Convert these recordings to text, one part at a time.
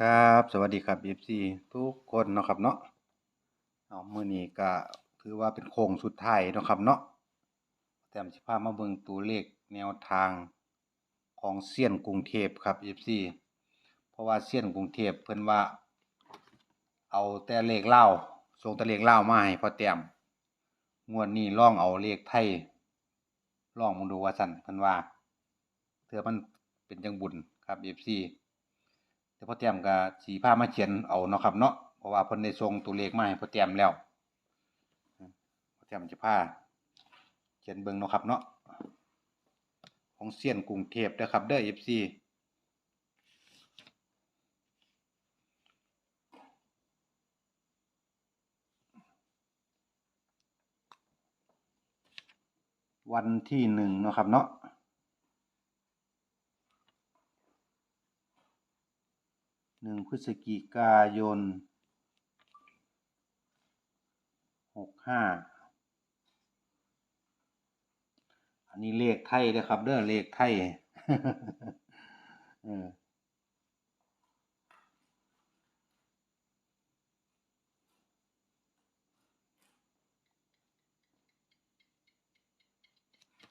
ครับ สวัสดีครับ FC ทุกคนเนาะครับเนาะเอามือนี้ก็ถือว่าเป็นโค้งสุดท้ายเนาะครับเนาะแต้มสิพามาเบิ่งตัวเลขแนวทางของเซียนกรุงเทพครับ FC เพราะว่าเซียนกรุงเทพเพิ่นว่า เอาแต่เลขเล่าส่งแต่เลขเล่ามาให้พอแต้มงวดนี้ลองเอาเลขไทยลองมาดูว่าซั่นเพิ่นว่าเทื่อมันเป็นจังบุญครับ FC แต่พ่อแต้มก็สีพามาเขียนเอาเนาะครับเนาะเพราะว่าเพิ่นได้ส่งตัวเลขมาให้พ่อแต้มแล้วอืมพ่อแต้มจะพาเขียนเบิ่งเนาะครับเนาะของเซียนกรุงเทพเด้อครับเด้อ FC วันที่หนึ่งเนาะครับเนาะ หนึ่งพฤศจิกายนหกห้าอันนี้เลขไทยเด้อครับ เด้อเลขไทยเออ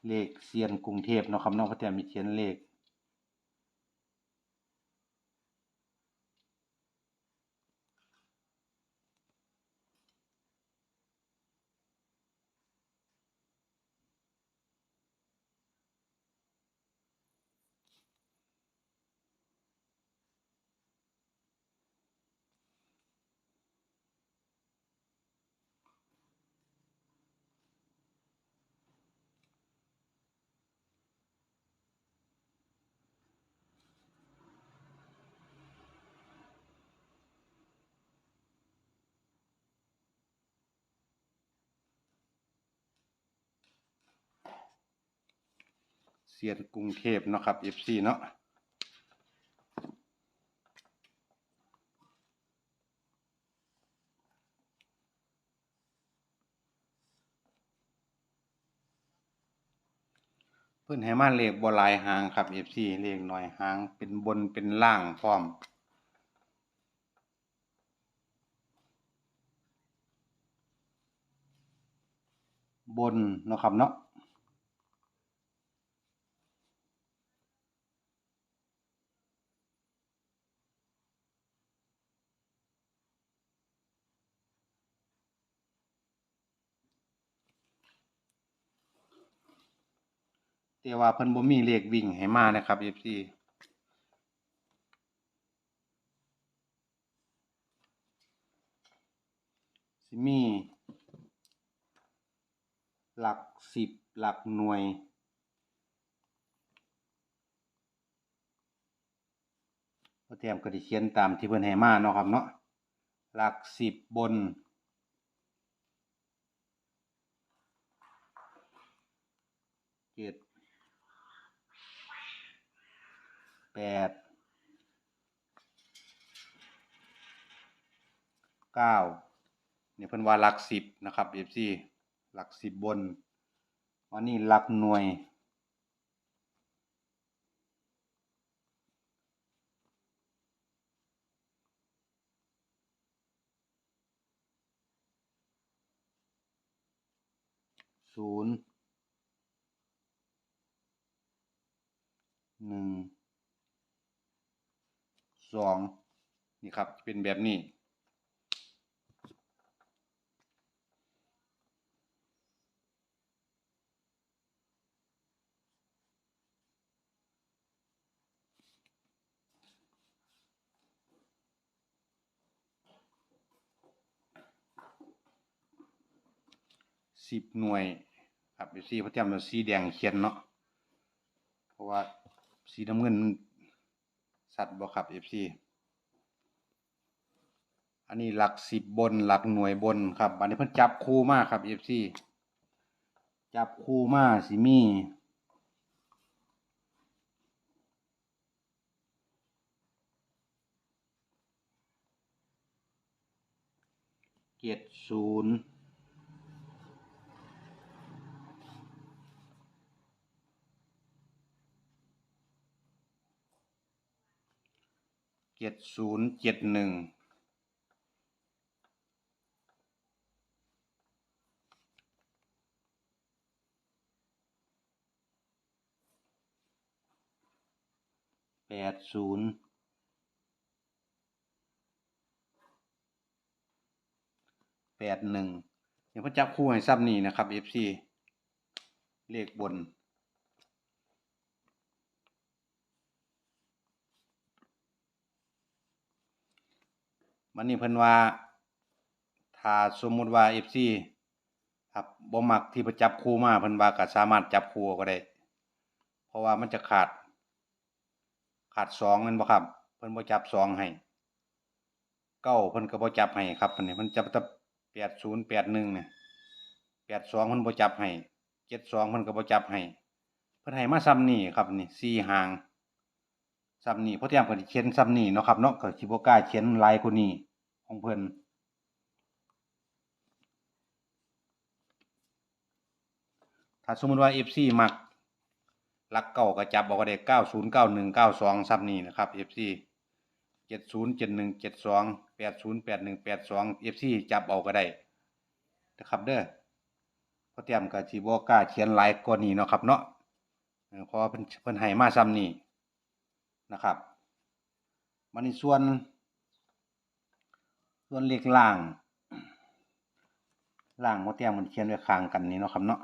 เลขเซียนกรุงเทพเนาะครับเนาะพ่อแต้มมีเขียนเลข ซียนกรุงเทพเนาะครับ FC เนาะเพิ่นให้มาเลขบลายหางครับ FC เลขน้อยหางเป็นบนเป็นล่างพร้อมบนเนาะครับเนาะ แต่ว่าเพิ่นบ่มีเลขวิ่งให้มานะครับ FC สิมี หลักสิบหลักหน่วยพอแต้มก็สิเขียนตามที่เพิ่นให้มาเนาะครับเนาะหลักสิบบนเจ็ด แปดเก้าเนี่ยเพิ่นว่าหลักสิบนะครับ FC หลักสิบบนวันนี้หลักหน่วยศูนย์หนึ่ง สองนี่ครับเป็นแบบนี้สิบหน่วยครับเอฟซีพระเจ้าเราสีแดงเขียนเนาะเพราะว่าสีน้ำเงิน สัตว์บ่ครับเอฟซีอันนี้หลักสิบบนหลักหน่วยบนครับอันนี้เพิ่นจับคู่มากครับเอฟซีจับคู่มาสิมีเจ็ดศูนย์ จ็ดศูนย์เจ็ดหนึ่งแปดศูนย์แปดหนึ่งเดี๋ยวพ่อจับคู่ให้ซ้ำนี่นะครับ FC เลขบน มันนี่เพิ่นว่าถ้าสมมุติว่า FC ครับบ่มักที่ประจับคู่มาเพิ่นว่าก็สามารถจับคู่ก็ได้ เพราะว่ามันจะขาด ขาดสองแม่นบ่ครับ เพิ่นบ่จับสองให้เก้าเพิ่นก็บ่จับให้ครับอันนี้เพิ่นจับแต่80 81เนี่ย82เพิ่นบ่จับให้72เพิ่นก็บ่จับให้เพิ่นให้มาซ้ำนี่ครับนี่สี่หาง ซ้ำนี่เพราะที่ยามเพิ่นเขียนซ้ำนี่เนาะครับเนาะก็สิบ่กล้าเขียนลายกว่านี้ของเพิ่นถ้าสมมติว่า FC มักลักเก้าก็จับเอาก็ได้90 91 92ซ้ำนี่นะครับ FC 70 71 72 80 81 82 FC จับเอาก็ได้นะครับเด้อพราะเตรียมก็สิบ่กล้าเขียนหลายกว่านี้เนาะครับเนาะเออเพราะเพิ่นเพิ่นให้มาซ้ำนี่ นะครับมันในส่วน ส่วนเลขล่างล่างหมดแต้มมันเขียนไว้ข้างกันนี่เนาะครับเนาะ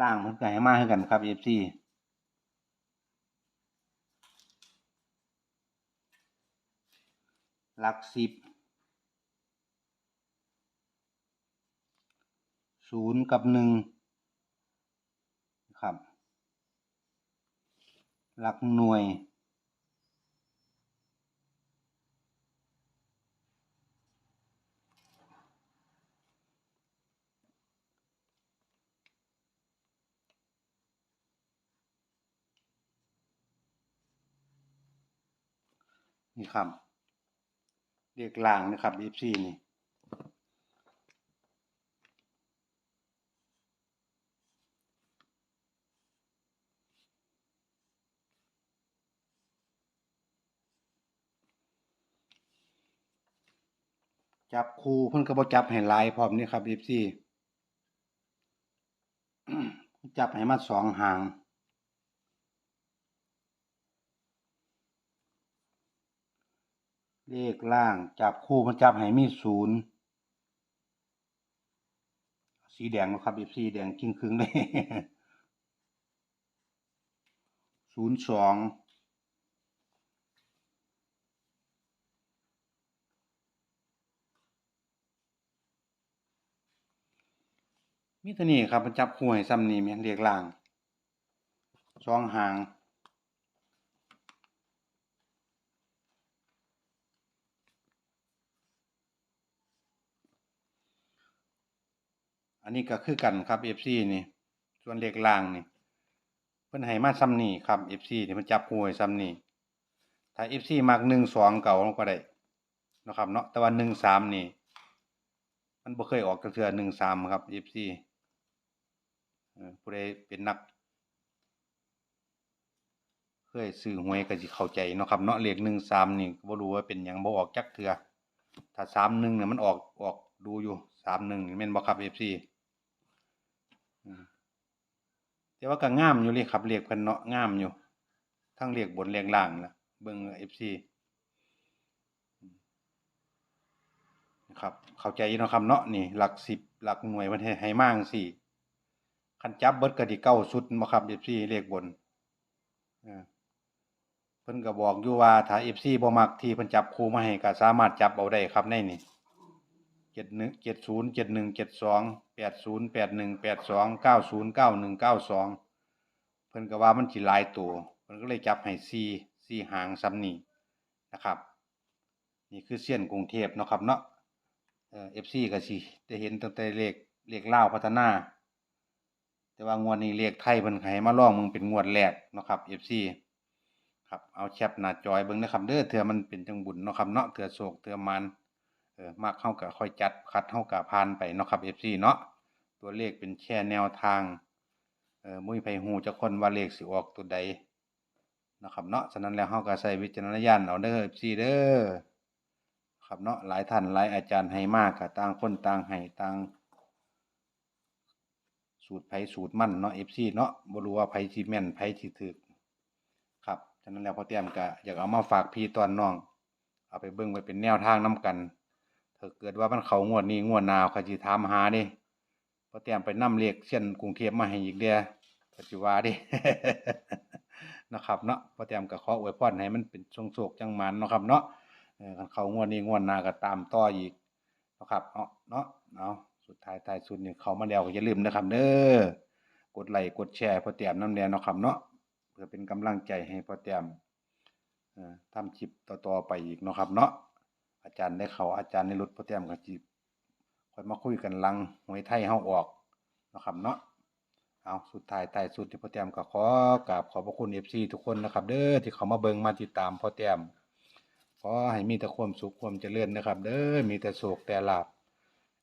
ล่างมันก็ให้มาคือกันครับ FC หลักสิบศูนย์กับหนึ่งครับ หลักหน่วย นี่ครับเรียกล่างนะครับ F4 นี่จับคูเพิ่นก็บ่จับให้ลายพร้อมนี่ครับ F4 จับให้มาสองหาง เลขล่างจับคู่มันจับให้มีศูนย์สีแดงนะครับอีสีแดงครึ่งคึงเลยศูนย์สองมีเท่านี้ครับมันจับคู่ให้ซ้ำนี่แม่นเลขล่างสองหาง นนี้ก็คือกันครับ FC นี่ ส่วนเลขล่างนี่ เพิ่นให้มาซ้ำนี่ครับ FC ที่มันจับคู่ให้ซ้ำนี่ ถ้า FC มัก1 2เก่าก็ได้เนาะครับเนาะ แต่ว่า1 3นี่ มันบ่เคยออกจักเทื่อ1 3ครับ FC เออผู้ใดเป็นนัก เคยซื้อหวยก็สิเข้าใจเนาะครับเนาะเลข1 3นี่บ่รู้ว่าเป็นหยังบ่ออกจักเทื่อถ้า3 1เนี่ยมันออกออกดูอยู่3 1นี่งแม่นบ่ครับ FC อืม แต่ว่าก็งามอยู่เลยครับเลขเพิ่นเนาะงามอยู่ ทั้งเลขบนเลขล่างนะเบิ่ง FC อืมนะครับเข้าใจเนาะครับเนาะนี่ หลัก10หลักหน่วยเพิ่นให้ให้มาจังซี่คันจับเบิดก็สิเก้าชุดบ่ครับ FC เลขบนเออเพิ่นก็บอกอยู่ว่าถ้า FC บ่มักที่เพิ่นจับคู่มาให้ก็สามารถจับเอาได้ครับในนี่ เจ็ดหนึ่งเจ็ดศูนย์เจ็ดหนึ่งเจ็ดสองแปดศูนย์แปดหนึ่งแปดสองเก้าศูนย์เก้าหนึ่งเก้าสองเพิ่นก็ว่ามันสิหลายตัวเพิ่นก็เลยจับให้สี่สี่หางซ้ำนี่นะครับ นี่คือเส้นกรุงเทพเนาะครับเนาะเอ่อ FC ก็สิได้เห็นตั้งแต่เลขเลขเลาพัฒนา แต่ว่างวดนี้เลขไทยเพิ่นให้มาล่องมึงเป็นงวดแรกเนาะครับ FC ครับเอาแคปหน้าจอยเบิ่งนะครับเด้อเทื่อมันเป็นจังบุญเนาะครับเนาะเทื่อโศกเทื่อมัน ออมักเฮาก็ค่อยจัดคัดเฮาก็ผ่านไปเนาะครับ FC เนาะตัวเลขเป็นแค่แนวทางเออบ่มีไผฮู้จักคนว่าเลขสิออกตัวใดเนาะครับเนาะฉะนั้นแล้วเฮาก็ใช้วิจารณญาณเอาเด้อ FC เด้อครับเนาะหลายท่านหลายอาจารย์ให้มากก็ต่างคนต่างให้ต่างสูตรไผสูตรมั่นเนาะ FC เนาะบรู้ว่าไผสิแม่นไผสิถูกครับฉะนั้นแล้วพอเตรียมก็อยากเอามาฝากพี่ตอนน้อง เอาไปเบิ่งไว้เป็นแนวทางนํกัน ถ้าเกิดว่ามันเขางวดนี้งวดหนาเขาสิถามหาด้พอเตรียมไปนำเลขเส้นกรุงเทพมาให้อีกเด้อก็สิว่าด้นะครับเนาะพอเตรียมก็ขออวยพรให้มันเป็นโชคๆจังมันเนาะครับเนาะเออเขางวดนี้งวดหนาก็ตามต่ออีกนะครับเนาะเนาะเอาสุดท้ายท้ายสุดนี่เขามาแล้วก็อย่าลืมนะครับเด้อกดไลค์กดแชร์พอเตรียมน้ำแดงเนาะครับเนาะเพื่อเป็นกำลังใจให้พอเตรียมอ่อทำคลิปต่อๆไปอีกนะครับเนาะ อาจารย์ได้เขาอาจารย์ในรถพอเตรียมก็จิค่อยมาคุยกันลังหวยไทยเฮาออกนะครับเนาะเอาสุดท้ายท้ายสุดที่พอเตรียมก็ขอกราบขอบพระคุณ FC ทุกคนนะครับ เด้อที่เขามาเบิ่งมาติดตามพอเตรียมขอให้มีแต่ความสุขความเจริญนะครับ เด้อมีแต่โศกแต่ลาบ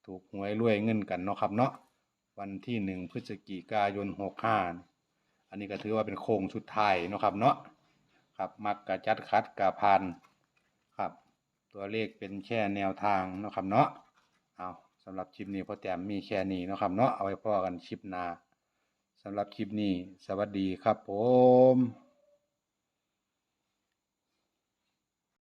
ถูกหวยรวยเงินกันเนาะครับเนาะวันที่หนึ่งพฤศจิกายนหกห้าอันนี้ก็ถือว่าเป็นโค้งสุดท้ายเนาะครับเนาะครับมักกะจัดคัดกะพาน ตัวเลขเป็นแค่แนวทางนะครับเนาะเอาสำหรับคลิปนี้พ่อแต้มมีแค่นี้นะครับเนาะเอาไว้พอกันคลิปหน้าสำหรับคลิปนี้ สวัสดีครับผม